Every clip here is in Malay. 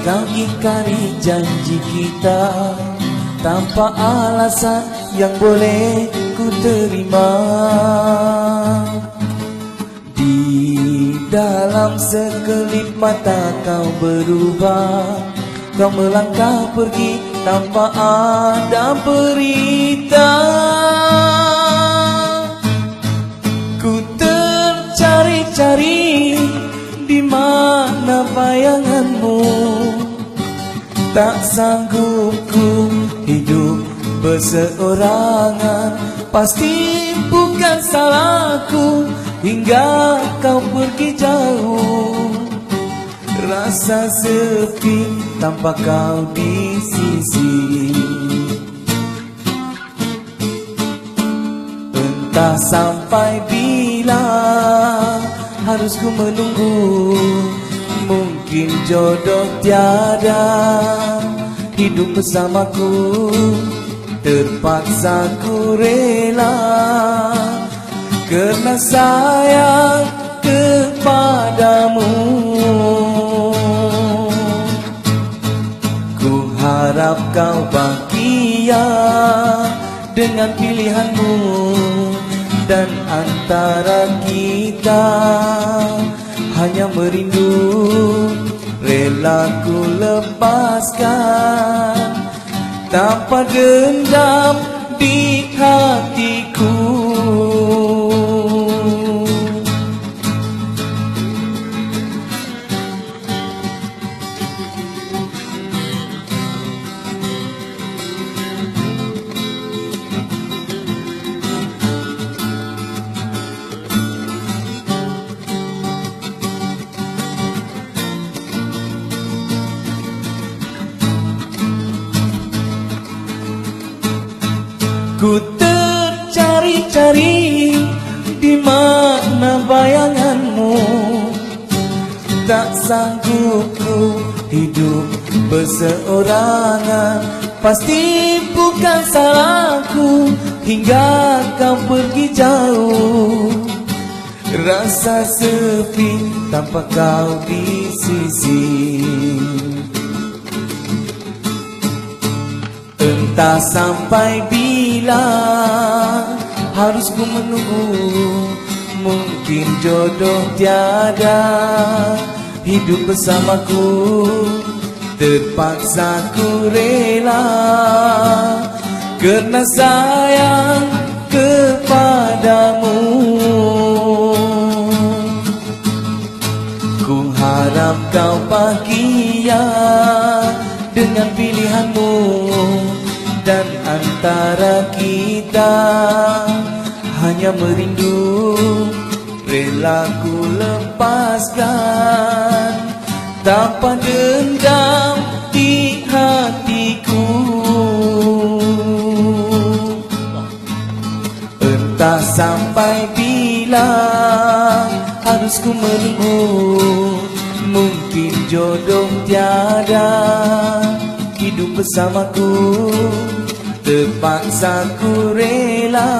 Kau ingkari janji kita. Tanpa alasan yang boleh ku terima. Di dalam sekelip mata kau berubah. Kau melangkah pergi tanpa ada berita Tak sanggup ku hidup berseorangan. Pasti bukan salahku hingga kau pergi jauh. Rasa sepi tanpa kau di sisi. Entah sampai bila harus ku menunggu Mungkin jodoh tiada. Hidup bersamaku. Terpaksa ku rela. Kerana sayang kepadamu. Ku harap kau bahagia dengan pilihanmu Dan antara kita hanya merindu. Rela ku lepaskan Tanpa dendam di hatiku Ku tercari-cari di mana bayanganmu. Tak sanggup ku hidup berseorangan. Pasti bukan salahku hingga kau pergi jauh. Rasa sepi tanpa kau di sisi. Entah sampai bila harus ku menunggu Mungkin jodoh tiada. Hidup bersamaku Terpaksa ku rela. Kerana sayang kepadamu. Ku harap kau bahagia dengan pilihanmu Dan antara kita. Hanya merindu Rela ku lepaskan. Tanpa dendam di hatiku. Entah sampai bila harus ku menunggu. Mungkin jodoh tiada hidup bersamaku Terpaksa ku rela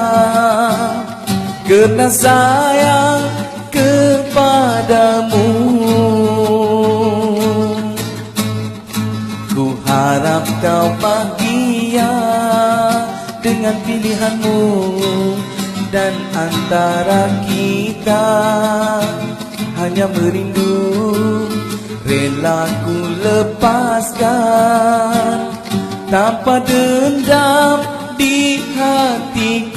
Kerana sayang kepadamu. Ku harap kau bahagia dengan pilihanmu Dan antara kita. Hanya merindu Rela ku lepaskan Tanpa dendam di hatiku